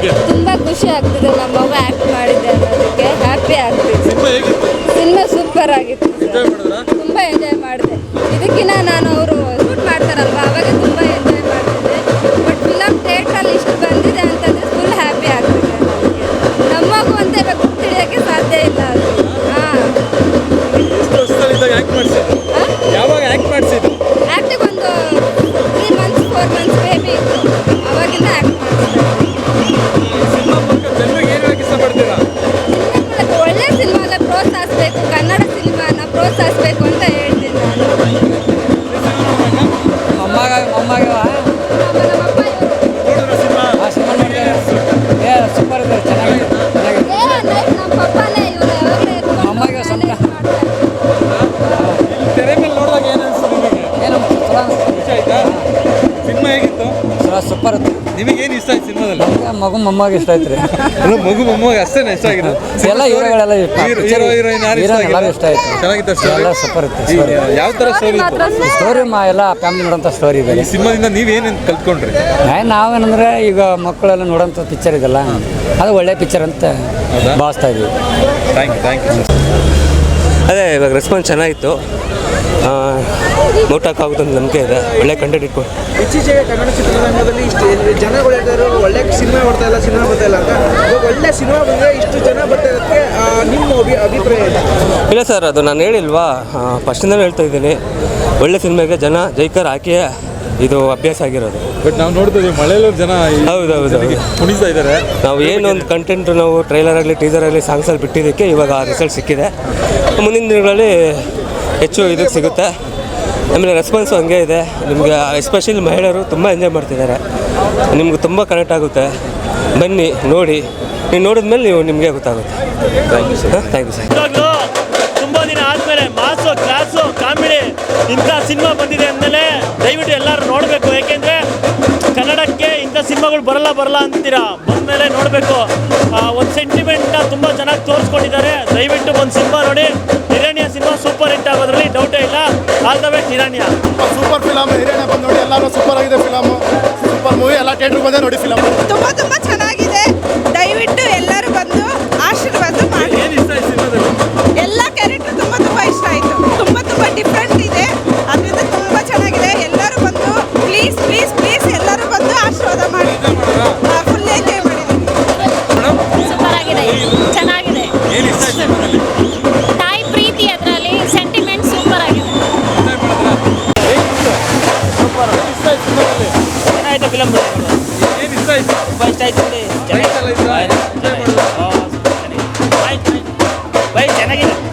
ಬಗ್ಗೆ ತುಂಬಾ ಖುಷಿ ಆಗ್ತಿದೆ ನಮ್ಮ ಮಗು ಆಕ್ಟ್ ಮಾಡಿದೆ ಅನ್ನೋದಕ್ಕೆ. ಹ್ಯಾಪಿ ಆಗ್ತಿದೆ. ಸಿನಿಮಾ ಸೂಪರ್ ಆಗಿತ್ತು. ತುಂಬಾ ಎಂಜಾಯ್ ಮಾಡಿದೆ. ಇದಕ್ಕಿಂತ ನಾನು ಹೇಗಿತ್ತು? ಸೂಪರ್ ಇತ್ತು. ನಿಮಗೆ ಏನು ಇಷ್ಟ ಆಯ್ತು ಸಿನಿಮಾದಲ್ಲಿ? ಮಗು ಮೊಮ್ಮಗ ಇಷ್ಟ ಆಯ್ತು ರೀ ಅಲ್ಲ ಮಗು ಮೊಮ್ಮಗ ಅಷ್ಟೇ ಇಷ್ಟ ಆಗಿದೆ ಎಲ್ಲ ಹೀರೋಗಳೆಲ್ಲ ಇಷ್ಟ. ಹೀರೋ ಹೀರೋ ಹೀರೋಯಿನ್ ಯಾರು ಇಷ್ಟ ಇಷ್ಟ ಆಯ್ತು. ಚೆನ್ನಾಗಿತ್ತು story? ಎಲ್ಲ ಸೂಪರ್ ಇತ್ತು ಯಾವ ಥರ ಸ್ಟೋರಿ ಇತ್ತು? ಸ್ಟೋರಿ ಮಾ ಎಲ್ಲ ಫ್ಯಾಮಿಲಿ ನೋಡೋಂಥ ಸ್ಟೋರಿ ಇದೆ. ಈ ಸಿನಿಮಾದಿಂದ ನೀವೇನು ಕಲ್ತ್ಕೊಂಡ್ರಿ? ಏ, ನಾವೇನಂದ್ರೆ ಈಗ ಮಕ್ಕಳೆಲ್ಲ ನೋಡೋಂಥ ಪಿಕ್ಚರ್ ಇದೆಲ್ಲ ಅದು ಒಳ್ಳೆ ಪಿಕ್ಚರ್ ಅಂತ? ಭಾವಿಸ್ತಾ ಇದ್ದೀವಿ ಥ್ಯಾಂಕ್ ಯು ಥ್ಯಾಂಕ್ ಯು ಅದೇ ಇವಾಗ ರೆಸ್ಪಾನ್ಸ್ ಚೆನ್ನಾಗಿತ್ತು. ನೋಟಕ್ಕಾಗುತ್ತೆ ಅಂತ ನಂಬಿಕೆ ಇದೆ. ಒಳ್ಳೆ ಕಂಟೆಂಟ್ ಇಟ್ಕೊಂಡು. ಇತ್ತೀಚೆಗೆ ಕನ್ನಡ ಚಿತ್ರರಂಗದಲ್ಲಿ ಇಷ್ಟು ಜನಗಳು ಹೇಳ್ತಾರೆ ಒಳ್ಳೆ ಸಿನಿಮಾ ಬರ್ತಾ ಇಲ್ಲ ಸಿನಿಮಾ ಬರ್ತಾ ಇಲ್ಲ ಅಂತ. ಒಳ್ಳೆ ಸಿನಿಮಾ ಬಂದರೆ ಇಷ್ಟು ಜನ ಬರ್ತಾ ಇರೋದಕ್ಕೆ ನಿಮ್ಮ ಅಭಿ ಅಭಿಪ್ರಾಯ ಇಲ್ಲ ಸರ್ ಅದು ನಾನು ಹೇಳಿಲ್ವಾ? ಫಸ್ಟಿಂದಲೂ ಹೇಳ್ತಾ ಇದ್ದೀನಿ. ಒಳ್ಳೆ ಸಿನಿಮಾಗೆ ಜನ ಜೈಕರ್ ಹಾಕಿ ಇದು ಅಭ್ಯಾಸ ಆಗಿರೋದು. ಬಟ್ ನಾವು ನೋಡ್ತೀವಿ ಮಳೆಯಲ್ಲೂ ಜನ ಹೌದು, ಹೌದು, ಕುಣಿತಾ ಇದ್ದಾರೆ. ನಾವು ಏನೊಂದು ಕಂಟೆಂಟ್ ನಾವು ಟ್ರೈಲರ್ ಆಗಲಿ ಟೀಸರ್ ಆಗಲಿ ಸಾಂಗ್ಸಲ್ಲಿ ಬಿಟ್ಟಿದ್ದಕ್ಕೆ ಇವಾಗ ಆ ರಿಸಲ್ಟ್ ಸಿಕ್ಕಿದೆ. ಮುಂದಿನ ದಿನಗಳಲ್ಲಿ ಹೆಚ್ಚು ಇದಕ್ಕೆ ಸಿಗುತ್ತೆ. ಆಮೇಲೆ ರೆಸ್ಪಾನ್ಸು ಹಂಗೆ ಇದೆ. ನಿಮಗೆ ಎಸ್ಪೆಷಲಿ ಮಹಿಳೆಯರು ತುಂಬ ಎಂಜಾಯ್ ಮಾಡ್ತಿದ್ದಾರೆ. ನಿಮ್ಗೆ ತುಂಬ ಕನೆಕ್ಟ್ ಆಗುತ್ತೆ. ಬನ್ನಿ ನೋಡಿ. ನೀವು ನೋಡಿದ ಮೇಲೆ ನೀವು ನಿಮಗೆ ಗೊತ್ತಾಗುತ್ತೆ. Thank you sir thank you sir ತುಂಬ ದಿನ ಆದಮೇಲೆ ಮಾಸು ಇಂಥ ಸಿನಿಮಾ ಬಂದಿದೆ ಅಂದಮೇಲೆ ದಯವಿಟ್ಟು ಎಲ್ಲರೂ ನೋಡಬೇಕು. ಯಾಕೆಂದರೆ ಕನ್ನಡಕ್ಕೆ ಇಂಥ ಸಿನಿಮಾಗಳು ಬರಲ್ಲ ಬರಲ್ಲ ಅಂತೀರಾ? ಬಂದಮೇಲೆ ನೋಡಬೇಕು. ಒಂದು ಸೆಂಟಿಮೆಂಟ್ನ ತುಂಬ ಚೆನ್ನಾಗಿ ತೋರಿಸ್ಕೊಂಡಿದ್ದಾರೆ. ದಯವಿಟ್ಟು ಒಂದು ಸಿನಿಮಾ ನೋಡಿ. ಹಿರಣ್ಯ ಸಿನಿಮಾ ಸೂಪರ್ ಹಿಟ್ ಆಗೋದ್ರಲ್ಲಿ ಡೌಟೇ ಇಲ್ಲ. All the best Hiranya. Super film Hiranya ಬಂದು ನೋಡಿ ಎಲ್ಲರೂ ಸೂಪರ್ ಆಗಿದೆ ಫಿಲಮು ಸೂಪರ್ ಮೂವಿ ಎಲ್ಲ ಥಿಯೇಟ್ರಿಗೆ ಬಂದೇ ನೋಡಿ ಫಿಲಮ್ ತುಂಬ ತುಂಬ ಬೈ ಚೆನ್ನಾಗಿದೆ